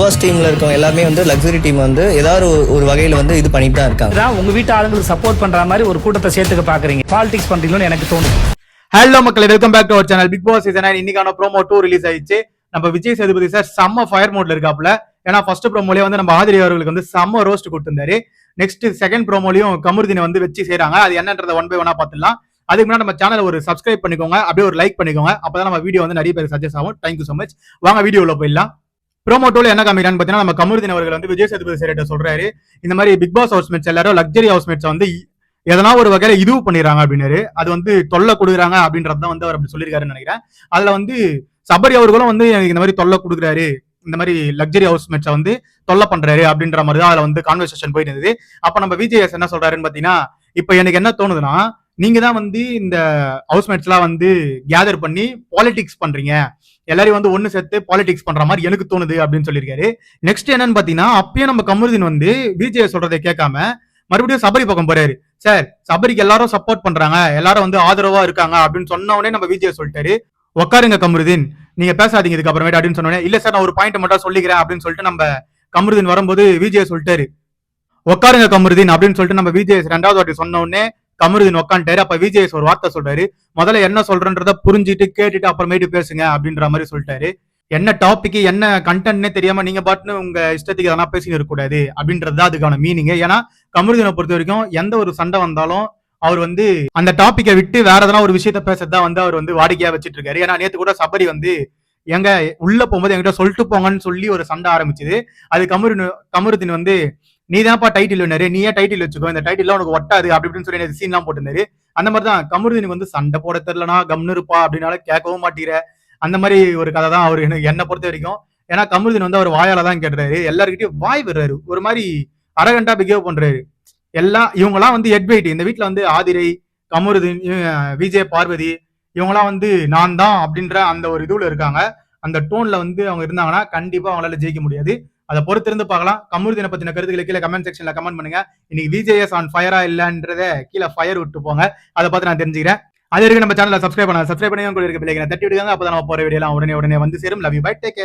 Pass டீம்ல இருக்கவங்க எல்லாமே வந்து லக்ஸரி டீம் வந்து ஏதாவது ஒரு- வகையில வந்து இது பண்ணிட்டு தான் இருக்காங்க. தான் உங்க வீட்டு ஆளுங்களுக்கு சப்போர்ட் பண்ற மாதிரி ஒரு கூட்டத்தை சேர்த்துக்க பாக்குறீங்க. பாலிடிக்ஸ் பண்றீங்களோன்னு எனக்கு தோணுது. ஹலோ மக்களே welcome back to our channel Bigg Boss season இன்னைக்கான ப்ரோமோ டூ ரிலீஸ் ஆயிடுச்சு. நம்ம விஜய் சேதுபதி சார் செம்ம ஃபயர் மோட்ல இருக்காப்ல ஏன்னா ஃபர்ஸ்ட் ப்ரோமோலயே வந்து நம்ம ஆதிரி அவர்களுக்கு வந்து செம்ம ரோஸ்ட் கொடுத்திருந்தாரு. நெக்ஸ்ட் செகண்ட் ப்ரோமோலயும் கமருதினை வந்து வச்சு செய்றாங்க அது என்னன்றத ஒன் பை ஒன்னா பார்த்துலாம் அதுக்கு முன்னாடி நம்ம சேனலை ஒரு சப்ஸ்கிரைப் பண்ணிக்கோங்க. அப்படியே ஒரு லைக் பண்ணிக்கோங்க. அப்பதான் நம்ம வீடியோ வந்து நிறைய பேர் சஜஸ்ட் ஆகும். தேங்க்யூ so மச் வாங்க வீடியோல போயிடலாம். ப்ரோமோ டூல என்ன காமிக்கிறான்னு பார்த்தீங்கன்னா நம்ம கமருதீன் அவர்கள் வந்து விஜய் சேதுபதி சார்கிட்ட சொல்றாரு. இந்த மாதிரி பிக் பாஸ் ஹவுஸ்மேட்ஸ் எல்லாரும் லக்ஸரி ஹவுஸ்மேட்ஸ் வந்து எதனா ஒரு வகையில இது பண்ணிடுறாங்க அப்படின்னாரு. அது வந்து தொல்லை கொடுக்குறாங்க அப்படின்றது தான் வந்து அவர் அப்படி சொல்லியிருக்காருன்னு நினைக்கிறேன். அதுல வந்து சபரி அவர்களும் வந்து எனக்கு இந்த மாதிரி தொல்லை கொடுக்குறாரு. இந்த மாதிரி லக்ஸரி ஹவுஸ்மேட்ஸை வந்து தொல்லை பண்றாரு அப்படின்ற மாதிரி தான் அதுல வந்து கான்வர்சேஷன் போயிட்டு இருந்தது. அப்ப நம்ம விஜயஸ் என்ன சொல்றாருன்னு பாத்தீங்கன்னா இப்ப எனக்கு என்ன தோணுதுன்னா நீங்க தான் வந்து இந்த ஹவுஸ்மேட்ஸ் எல்லாம் வந்து கேதர் பண்ணி பாலிடிக்ஸ் பண்றீங்க. எல்லாரையும் வந்து ஒன்னு சேர்த்து பாலிடிக்ஸ் பண்ற மாதிரி எனக்கு தோணுது அப்படின்னு சொல்லியிருக்காரு. நெக்ஸ்ட் என்னன்னு பாத்தீங்கன்னா அப்பயே நம்ம கமருதீன் வந்து விஜய் சொல்றதை கேட்காம மறுபடியும் சபரி பக்கம் போறாரு. சார் சபரிக்கு எல்லாரும் சப்போர்ட் பண்றாங்க. எல்லாரும் வந்து ஆதரவா இருக்காங்க அப்படின்னு சொன்ன உடனே நம்ம விஜய் சொல்லிட்டாரு. உட்காருங்க கமருதீன். நீங்க பேசாதீங்க இதுக்கு அப்புறமேட்டு அப்படின்னு சொன்ன இல்ல சார் நான் ஒரு பாயிண்ட் மட்டும் சொல்லிக்கிறேன் அப்படின்னு சொல்லிட்டு நம்ம கமருதீன் வரும்போது விஜய் சொல்லிட்டாரு. உட்காருங்க கமருதீன் அப்படின்னு சொல்லிட்டு நம்ம விஜய் ரெண்டாவது வாட்டி சொன்ன உடனே கமருதீன் உட்காந்துட்டாரு அப்ப விஜய் ஒரு வார்த்தை சொல்றாரு. முதல்ல என்ன சொல்றன்றத புரிஞ்சுட்டு கேட்டுட்டு அப்புறமேட்டு பேசுங்க அப்படின்ற மாதிரி சொல்லிட்டாரு. என்ன டாபிக் என்ன கண்டென்ட்னே தெரியாம நீங்க பாட்டுன்னு உங்க இஷ்டத்துக்கு எதனா பேசிட்டு இருக்கக்கூடாது அப்படின்றது தான் அதுக்கான மீனிங் ஏன்னா கமருதீனை பொறுத்த வரைக்கும் எந்த ஒரு சண்டை வந்தாலும் அவர் வந்து அந்த டாப்பிக்கை விட்டு வேற எதனா ஒரு விஷயத்த பேசுறதா வந்து அவர் வந்து வாடிக்கையா வச்சிட்டு இருக்காரு ஏன்னா நேத்து கூட சபரி வந்து எங்க உள்ள போகும்போது என்கிட்ட சொல்லிட்டு போங்கன்னு சொல்லி ஒரு சண்டை ஆரம்பிச்சது. அது கமரு கமருதீன் வந்து நீ தான்ப்பா டைட்டில் வேணாரு நீ ஏன் டைட்டில் வச்சுக்கோ இந்த டைட்டில் உனக்கு ஒட்டாது அப்படி இப்படின்னு சொல்லி சீன்லாம் போட்டிருந்தாரு. அந்த மாதிரி தான் கமருதீனுக்கு வந்து சண்டை போட தெரிலனா கம்னு இருப்பா அப்படின்னால கேட்கவும் மாட்டீர அந்த மாதிரி ஒரு கதை தான் அவர் எனக்கு என்னை பொறுத்த வரைக்கும். ஏன்னா கமருதீன் வந்து அவர் வாயால தான் கேட்டுறாரு. எல்லாருக்கிட்டையும் வாய் விடுறாரு. ஒரு மாதிரி அரகண்டா பிஹேவ் பண்றாரு. எல்லாம் இவங்கெல்லாம் வந்து எட்வைட் இந்த வீட்டில் வந்து ஆதிரை கமருதீன் விஜய் பார்வதி இவங்கெல்லாம் வந்து நான் தான் அப்படின்ற அந்த ஒரு இதுல இருக்காங்க. அந்த டோன்ல வந்து அவங்க இருந்தாங்கன்னா கண்டிப்பா அவங்களால ஜெயிக்க முடியாது. அதை பொறுத்திருந்து பார்க்கலாம். கமருதீனை பத்தின கருத்துக்களை கீழே கமெண்ட் செக்ஷன்ல கமெண்ட் பண்ணுங்க. இன்னைக்கு விஜேஎஸ் ஆன் ஃபயரா இல்லன்றத கீழே ஃபயர் விட்டு போங்க. அதை பார்த்து நான் தெரிஞ்சுக்கிறேன். அது இருக்கு நம்ம சேனலை சப்ஸ்கிரைப் பண்ண சப்ஸ்கிரைப் பண்ணி உங்களுக்கு இருக்க பிள்ளைங்க தட்டி விடுங்க. அப்பதான் நம்ம போற வீடியோலாம் உடனே உடனே வந்து சேரும். Love you bye take